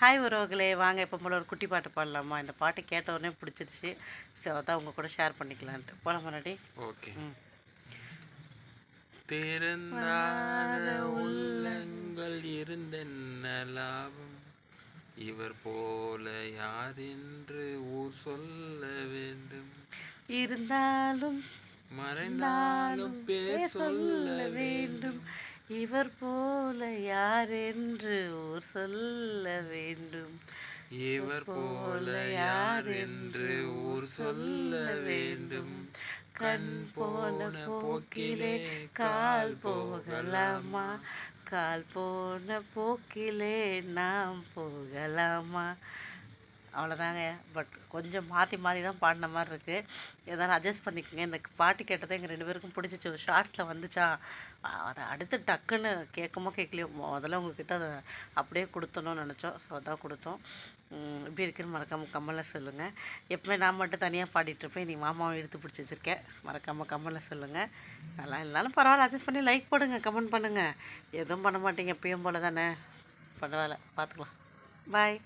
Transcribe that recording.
Hi உறவுகளே. வாங்க இப்போ போல ஒரு குட்டி பாட்டு பாடலாமா? இந்த பாட்டு கேட்ட உடனே பிடிச்சிருச்சு. ஸோ அதான் உங்கள் கூட ஷேர் பண்ணிக்கலான்ட்டு. போகலாம் முன்னாடி ஓகே. திறந்தாத உள்ளங்கள் இருந்தென்ன லாபம்? இவர் போல யாரென்று ஊர் சொல்ல வேண்டும். இருந்தாலும் மறைந்தாலும் பேர் சொல்ல வேண்டும். இவர் போல யார் என்று ஊர் சொல்ல வேண்டும். இவர் போல யார் என்று ஊர் சொல்ல வேண்டும். கண் போன போக்கிலே கால் போகலாமா? கால் போன போக்கிலே நாம் போகலாமா? அவ்வளோதாங்க பட் கொஞ்சம் மாற்றி மாற்றி தான் பாடின மாதிரி இருக்குது எதாவது அட்ஜஸ்ட் பண்ணிக்கோங்க. இந்த பாட்டு கேட்டதை எங்கள் ரெண்டு பேருக்கும் பிடிச்சிச்சு. ஒரு ஷார்ட்ஸில் வந்துச்சா? அதை அடுத்து டக்குன்னு கேட்கமோ கேட்கலையோ முதல்ல உங்ககிட்ட அதை அப்படியே கொடுத்தணும்னு நினச்சோம். ஸோ அதான் கொடுத்தோம். இப்படி இருக்குன்னு மறக்காமல் கம்மலில் சொல்லுங்கள் எப்பவுமே நான் மட்டும் தனியாக பாடிட்டுருப்பேன் நீ மாமாவை எடுத்து பிடிச்சி வச்சுருக்கேன் மறக்காமல் கம்மலில் சொல்லுங்கள் நல்லா இல்லைனாலும் பரவாயில்ல. அட்ஜஸ்ட் பண்ணி லைக் போடுங்க. கமெண்ட் பண்ணுங்கள் எதுவும் பண்ண மாட்டீங்க. எப்பயும் போல தானே பரவாயில்ல. பார்த்துக்கலாம். பாய்